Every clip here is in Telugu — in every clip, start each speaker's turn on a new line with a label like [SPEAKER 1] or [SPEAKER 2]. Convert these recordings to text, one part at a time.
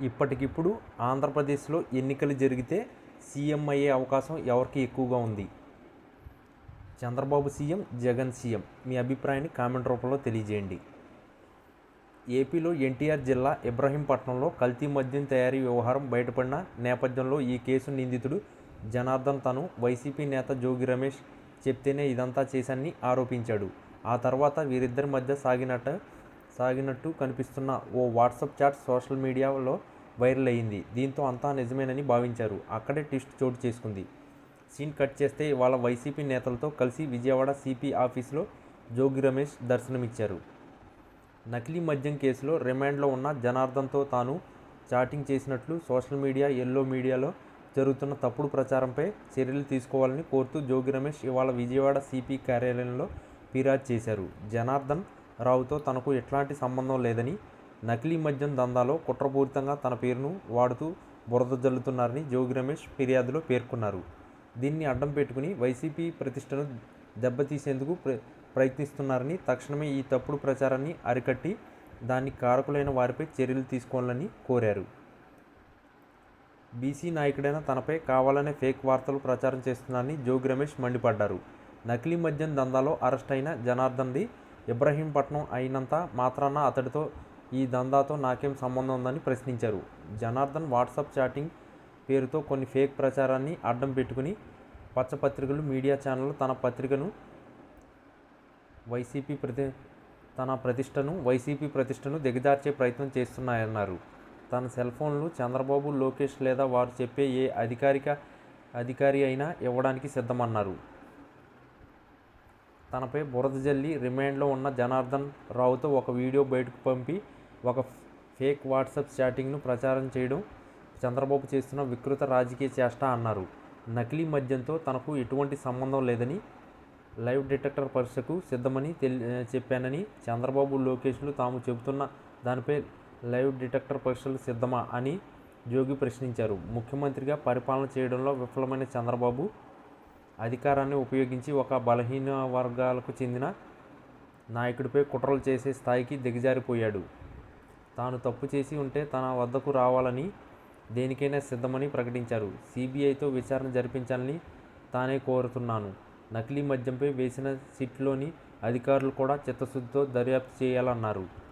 [SPEAKER 1] ఇప్పటికిప్పుడు ఆంధ్రప్రదేశ్లో ఎన్నికలు జరిగితే సీఎం అయ్యే అవకాశం ఎవరికి ఎక్కువగా ఉంది? Chandrababu CM Jagan CM. మీ అభిప్రాయాన్ని కామెంట్ రూపంలో తెలియజేయండి. ఏపీలో ఎన్టీఆర్ జిల్లా ఇబ్రహీంపట్నంలో కల్తీ మద్యం తయారీ వ్యవహారం బయటపడిన నేపథ్యంలో ఈ కేసు నిందితుడు జనార్దన్ తను వైసీపీ నేత జోగి రమేష్ చెప్తేనే ఇదంతా చేశానని ఆరోపించాడు. ఆ తర్వాత వీరిద్దరి మధ్య సాగినట్టు సాగినట్టు కనిపిస్తున్న ఓ వాట్సాప్ చాట్ సోషల్ మీడియాలో వైరల్ అయ్యింది. దీంతో అంతా నిజమేనని భావించారు. అక్కడే ట్విస్ట్ చోటు చేసుకుంది. సీన్ కట్ చేస్తే ఇవాళ వైసీపీ నేతలతో కలిసి విజయవాడ సిపి ఆఫీసులో జోగి రమేష్ దర్శనమిచ్చారు. నకిలీ మద్యం కేసులో రిమాండ్లో ఉన్న జనార్దన్తో తాను చాటింగ్ చేసినట్లు సోషల్ మీడియా ఎల్లో మీడియాలో జరుగుతున్న తప్పుడు ప్రచారంపై చర్యలు తీసుకోవాలని కోరుతూ జోగి రమేష్ ఇవాళ విజయవాడ సిపి కార్యాలయంలో ఫిర్యాదు చేశారు. జనార్దన్ రావుతో తనకు ఎట్లాంటి సంబంధం లేదని నకిలీ మద్యం దందాలో కుట్రపూరితంగా తన పేరును వాడుతూ బురద జల్లుతున్నారని జోగి రమేష్ ఫిర్యాదులో పేర్కొన్నారు. దీన్ని అడ్డం పెట్టుకుని వైసీపీ ప్రతిష్టను దెబ్బతీసేందుకు ప్ర ప్రయత్నిస్తున్నారని తక్షణమే ఈ తప్పుడు ప్రచారాన్ని అరికట్టి దానికి కారకులైన వారిపై చర్యలు తీసుకోవాలని కోరారు. బీసీ నాయకుడైన తనపై కావాలనే ఫేక్ వార్తలు ప్రచారం చేస్తున్నారని జోగి రమేష్ మండిపడ్డారు. నకిలీ మద్యం దందాలో అరెస్ట్ అయిన జనార్దన్ది ఇబ్రహీంపట్నం అయినంత మాత్రాన అతడితో ఈ దందాతో నాకేం సంబంధం ఉందని ప్రశ్నించారు. జనార్దన్ వాట్సాప్ చాటింగ్ పేరుతో కొన్ని ఫేక్ ప్రచారాన్ని అడ్డం పెట్టుకుని పచ్చపత్రికలు మీడియా ఛానళ్ళు తన పత్రికను వైసీపీ ప్రతి తన ప్రతిష్టను వైసీపీ ప్రతిష్టను దిగజార్చే ప్రయత్నం చేస్తున్నాయన్నారు. తన సెల్ ఫోన్లు చంద్రబాబు లోకేష్ లేదా వారు చెప్పే ఏ అధికారిక అధికారి అయినా ఇవ్వడానికి సిద్ధమన్నారు. తనపై బురద జల్లి రిమాండ్లో ఉన్న జనార్దన్ రావుతో ఒక వీడియో బయటకు పంపి ఒక ఫేక్ వాట్సాప్ చాటింగ్ను ప్రచారం చేయడం చంద్రబాబు చేస్తున్న వికృత రాజకీయ చేష్ట అన్నారు. నకిలీ మద్యంతో తనకు ఎటువంటి సంబంధం లేదని లైవ్ డిటెక్టర్ పరీక్షకు సిద్ధమని తెలి చెప్పానని చంద్రబాబు లోకేష్లు తాము చెబుతున్న దానిపై లైవ్ డిటెక్టర్ పరీక్షలు సిద్ధమా అని జోగి ప్రశ్నించారు. ముఖ్యమంత్రిగా పరిపాలన చేయడంలో విఫలమైన చంద్రబాబు అధికారాన్ని ఉపయోగించి ఒక బలహీన వర్గాలకు చెందిన నాయకుడిపై కుట్రలు చేసే స్థాయికి దిగజారిపోయాడు. తాను తప్పు చేసి ఉంటే తన వద్దకు రావాలని దేనికైనా సిద్ధమని ప్రకటించారు. సిబిఐతో విచారణ జరిపించాలని తానే కోరుతున్నాను. నకిలీ మద్యంపై వేసిన సిట్లోని అధికారులు కూడా చిత్తశుద్ధితో దర్యాప్తు చేయాలన్నారు.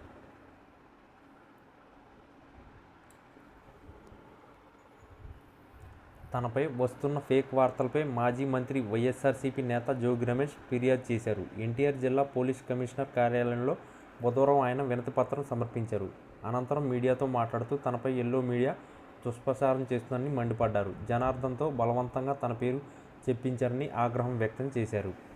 [SPEAKER 1] తనపై వస్తున్న ఫేక్ వార్తలపై మాజీ మంత్రి వైఎస్ఆర్సీపీ నేత జోగి రమేష్ ఫిర్యాదు చేశారు. ఎన్టీఆర్ జిల్లా పోలీస్ కమిషనర్ కార్యాలయంలో బుధవారం ఆయన వినతిపత్రం సమర్పించారు. అనంతరం మీడియాతో మాట్లాడుతూ తనపై ఎల్లో మీడియా దుష్ప్రచారం చేస్తుందని మండిపడ్డారు. జనార్దన్తో బలవంతంగా తన పేరు చెప్పించారని ఆగ్రహం వ్యక్తం చేశారు.